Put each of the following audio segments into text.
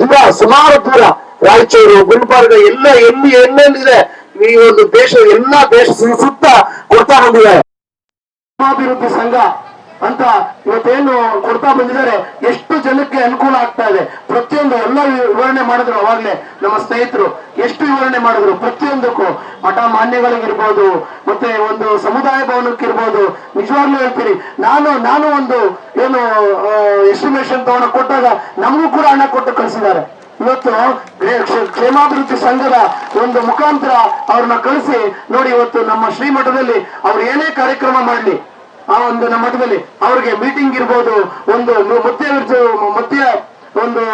ದೂರ ಸುಮಾರು ದೂರ ರಾಯಚೂರು, ಗುಲ್ಬರ್ಗ ಎಲ್ಲ ಎಲ್ಲಿ ಎಲ್ಲೆಲ್ಲಿದೆ? ಈ ಒಂದು ದೇಶ, ಎಲ್ಲಾ ದೇಶ ಸುತ್ತ ಕೊಡ್ತಾ ಬಂದಿದ್ದಾರೆ ಗ್ರಾಮಾಭಿವೃದ್ಧಿ ಸಂಘ ಅಂತ ಇವತ್ತೇನು ಕೊಡ್ತಾ ಬಂದಿದ್ದಾರೆ, ಎಷ್ಟು ಜನಕ್ಕೆ ಅನುಕೂಲ ಆಗ್ತಾ ಇದೆ? ಪ್ರತಿಯೊಂದು ಎಲ್ಲ ವಿವರಣೆ ಮಾಡಿದ್ರು ಅವಾಗ್ಲೇ ನಮ್ಮ ಸ್ನೇಹಿತರು. ಎಷ್ಟು ವಿವರಣೆ ಮಾಡಿದ್ರು? ಪ್ರತಿಯೊಂದಕ್ಕೂ ಮಠ ಮಾನ್ಯಗಳಿಗಿರ್ಬೋದು, ಮತ್ತೆ ಒಂದು ಸಮುದಾಯ ಭವನಕ್ಕಿರ್ಬೋದು, ನಿಜವಾಗ್ಲೂ ಹೇಳ್ತೀರಿ ನಾನು ನಾನು ಒಂದು ಏನು ಎಸ್ಟಿಮೇಶನ್ ತಗೊಂಡು ಕೊಟ್ಟಾಗ ನಮಗೂ ಕೂಡ ಹಣ ಕೊಟ್ಟು ಕಳಿಸಿದ್ದಾರೆ. ಇವತ್ತು ಕ್ಷೇಮಾಭಿವೃದ್ಧಿ ಸಂಘದ ಒಂದು ಮುಖಾಂತರ ಅವ್ರನ್ನ ಕಳಿಸಿ ನೋಡಿ ಇವತ್ತು ನಮ್ಮ ಶ್ರೀಮಠದಲ್ಲಿ ಅವ್ರು ಏನೇ ಕಾರ್ಯಕ್ರಮ ಮಾಡ್ಲಿ, ಆ ಒಂದು ನಮ್ಮ ಮಠದಲ್ಲಿ ಅವ್ರಿಗೆ ಮೀಟಿಂಗ್ ಇರ್ಬೋದು, ಒಂದು ಮತ್ತೆ ಮತ್ತೆ ಒಂದು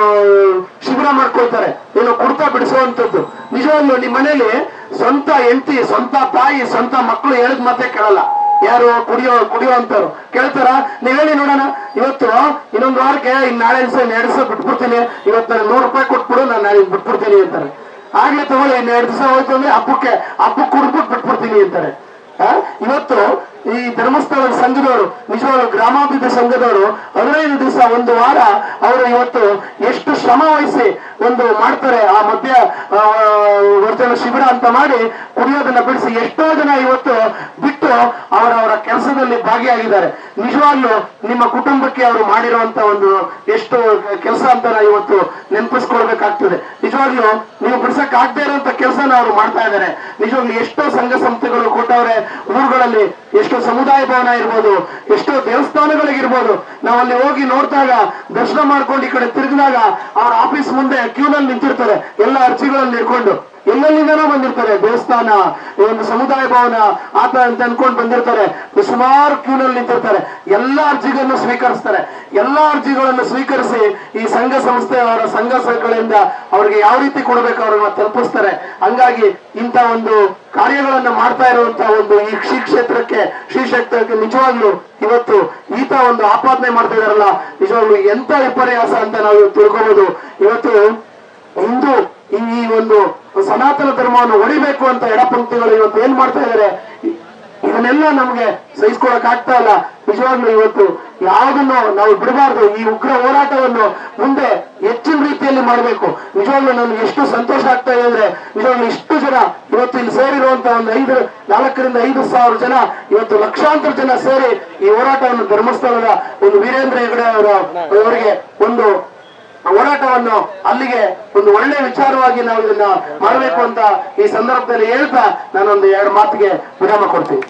ಶಿಬಿರ ಮಾಡ್ಕೊಳ್ತಾರೆ. ಏನು ಕುಡ್ತಾ ಬಿಡಿಸುವಂತದ್ದು ನಿಜವಾಗ್ಲೂ ನಿಮ್ಮ ಮನೇಲಿ ಸ್ವಂತ ಹೆಂಡತಿ, ಸ್ವಂತ ತಾಯಿ, ಸ್ವಂತ ಮಕ್ಕಳು ಹೇಳಿದ ಮತ್ತೆ ಕೇಳಲ್ಲ. ಯಾರು ಕುಡಿಯೋ ಕುಡಿಯೋ ಅಂತವ್ರು ಕೇಳ್ತಾರ? ನೀವ್ ಹೇಳಿ ನೋಡೋಣ. ಇವತ್ತು ಇನ್ನೊಂದು ವಾರಕ್ಕೆ ಇನ್ ನಾಳೆ ಎರಡು ದಿವಸ ಬಿಟ್ಬಿಡ್ತೀನಿ. ಇವತ್ತು ನಾನು ನೂರು ರೂಪಾಯಿ ಕೊಟ್ಬಿಡು ನಾನು ನಾಳೆ ಬಿಟ್ಬಿಡ್ತೀನಿ ಅಂತಾರೆ. ಆಗ್ಲೇ ತಗೊಳ್ಳಿ ಇನ್ ಎರಡು ದಿವಸ ಹೋಯ್ತು ಅಂದ್ರೆ ಹಬ್ಬಕ್ಕೆ ಹಬ್ಬಕ್ಕೆ ಕುಡ್ಬಿಟ್ಟು ಬಿಟ್ಬಿಡ್ತೀನಿ ಅಂತಾರೆ? ಇವತ್ತು ಈ ಧರ್ಮಸ್ಥಳ ಸಂಘದವರು ನಿಜವಾಗ್ಲೂ ಗ್ರಾಮಾಭಿವೃದ್ಧಿ ಸಂಘದವರು ಹದಿನೈದು ದಿವಸ ಒಂದು ವಾರ ಅವರು ಇವತ್ತು ಎಷ್ಟು ಶ್ರಮ ವಹಿಸಿ ಒಂದು ಮಾಡ್ತಾರೆ. ಆ ಮಧ್ಯ ಆ, ವರ್ತನ ಶಿಬಿರ ಅಂತ ಮಾಡಿ ಕುಡಿಯೋದನ್ನ ಬಿಡಿಸಿ ಎಷ್ಟೋ ಜನ ಇವತ್ತು ಬಿಟ್ಟು ಅವರವರ ಕೆಲಸದಲ್ಲಿ ಭಾಗಿಯಾಗಿದ್ದಾರೆ. ನಿಜವಾಗ್ಲೂ ನಿಮ್ಮ ಕುಟುಂಬಕ್ಕೆ ಅವರು ಮಾಡಿರುವಂತ ಒಂದು ಎಷ್ಟು ಕೆಲಸ ಅಂತ ನಾವು ಇವತ್ತು ನೆನಪಿಸ್ಕೊಳ್ಬೇಕಾಗ್ತದೆ. ನಿಜವಾಗ್ಲೂ ನೀವು ಬಿಡ್ಸಕ್ ಆಗದೆ ಇರುವಂತ ಕೆಲಸನ ಅವರು ಮಾಡ್ತಾ ಇದ್ದಾರೆ. ನಿಜವಾಗ್ಲೂ ಎಷ್ಟೋ ಸಂಘ ಸಂಸ್ಥೆಗಳು ಕೊಟ್ಟವ್ರೆ, ಊರುಗಳಲ್ಲಿ ಎಷ್ಟೋ ಸಮುದಾಯ ಭವನ ಇರ್ಬೋದು, ಎಷ್ಟೋ ದೇವಸ್ಥಾನಗಳಿಗಿರ್ಬೋದು. ನಾವು ಅಲ್ಲಿ ಹೋಗಿ ನೋಡಿದಾಗ, ದರ್ಶನ ಮಾಡ್ಕೊಂಡು ಈ ಕಡೆ ತಿರುಗಿದಾಗ, ಅವ್ರ ಆಫೀಸ್ ಮುಂದೆ ಕ್ಯೂನಲ್ಲಿ ನಿಂತಿರ್ತಾರೆ. ಎಲ್ಲ ಅರ್ಜಿಗಳಲ್ಲಿ ಇಟ್ಕೊಂಡು ಎಲ್ಲೆಲ್ಲಿಂದನೋ ಬಂದಿರ್ತಾರೆ, ದೇವಸ್ಥಾನ, ಈ ಒಂದು ಸಮುದಾಯ ಭವನ ಆತ ಅಂತ ಅನ್ಕೊಂಡು ಬಂದಿರ್ತಾರೆ. ಸುಮಾರು ಕ್ಯೂನಲ್ಲಿ ನಿಂತಿರ್ತಾರೆ. ಎಲ್ಲ ಅರ್ಜಿಗಳನ್ನು ಸ್ವೀಕರಿಸ್ತಾರೆ. ಎಲ್ಲ ಅರ್ಜಿಗಳನ್ನು ಸ್ವೀಕರಿಸಿ ಈ ಸಂಘ ಸಂಸ್ಥೆ ಅವರ ಸಂಘ ಸಂಘಗಳಿಂದ ಅವ್ರಿಗೆ ಯಾವ ರೀತಿ ಕೊಡಬೇಕು ಅವ್ರನ್ನ ತಲುಪಿಸ್ತಾರೆ. ಹಂಗಾಗಿ ಇಂಥ ಒಂದು ಕಾರ್ಯಗಳನ್ನ ಮಾಡ್ತಾ ಇರುವಂತ ಒಂದು ಈ ಶ್ರೀ ಕ್ಷೇತ್ರಕ್ಕೆ ಶ್ರೀ ಕ್ಷೇತ್ರಕ್ಕೆ ನಿಜವಾಗ್ಲು ಇವತ್ತು ಈತ ಒಂದು ಆಪಾದನೆ ಮಾಡ್ತಾ ಇದಾರಲ್ಲ ನಿಜವಾಗ್ಲು ಎಂತ ವಿಪರ್ಯಾಸ ಅಂತ ನಾವು ತಿಳ್ಕೊಬಹುದು ಇವತ್ತು ಈ ಈ ಒಂದು ಸನಾತನ ಧರ್ಮವನ್ನು ಹೊಡಿಬೇಕು ಅಂತ ಎಡಪಂಕ್ತಿಗಳು ಇವತ್ತು ಏನ್ ಮಾಡ್ತಾ ಇದಾರೆ? ಇದನ್ನೆಲ್ಲ ನಮ್ಗೆ ಸಹಿಸ್ಕೊಳಕ್ ಆಗ್ತಾ ಇಲ್ಲ. ನಿಜವಾಗ್ಲೂ ಇವತ್ತು ಯಾವುದನ್ನು ನಾವು ಬಿಡಬಾರ್ದು. ಈ ಉಗ್ರ ಹೋರಾಟವನ್ನು ಮುಂದೆ ಹೆಚ್ಚಿನ ರೀತಿಯಲ್ಲಿ ಮಾಡಬೇಕು. ನಿಜವಾಗ್ಲೂ ನನ್ಗೆ ಎಷ್ಟು ಸಂತೋಷ ಆಗ್ತಾ ಇದೆ ಅಂದ್ರೆ, ನಿಜವಾಗ್ಲು ಇಷ್ಟು ಜನ ಇವತ್ತು ಇಲ್ಲಿ ಸೇರಿರುವಂತ ಒಂದು ಐದು, ನಾಲ್ಕರಿಂದ ಐದು ಸಾವಿರ ಜನ ಇವತ್ತು ಲಕ್ಷಾಂತರ ಜನ ಸೇರಿ ಈ ಹೋರಾಟವನ್ನು ಧರ್ಮಸ್ಥಳದ ಒಂದು ವೀರೇಂದ್ರ ಹೆಗಡೆ ಅವರ, ಅವರಿಗೆ ಒಂದು ಹೋರಾಟವನ್ನು ಅಲ್ಲಿಗೆ ಒಂದು ಒಳ್ಳೆ ವಿಚಾರವಾಗಿ ನಾವು ಇದನ್ನ ಮಾಡಬೇಕು ಅಂತ ಈ ಸಂದರ್ಭದಲ್ಲಿ ಹೇಳ್ತಾ ನಾನೊಂದು ಎರಡು ಮಾತಿಗೆ ವಿರಾಮ ಕೊಡ್ತೀನಿ.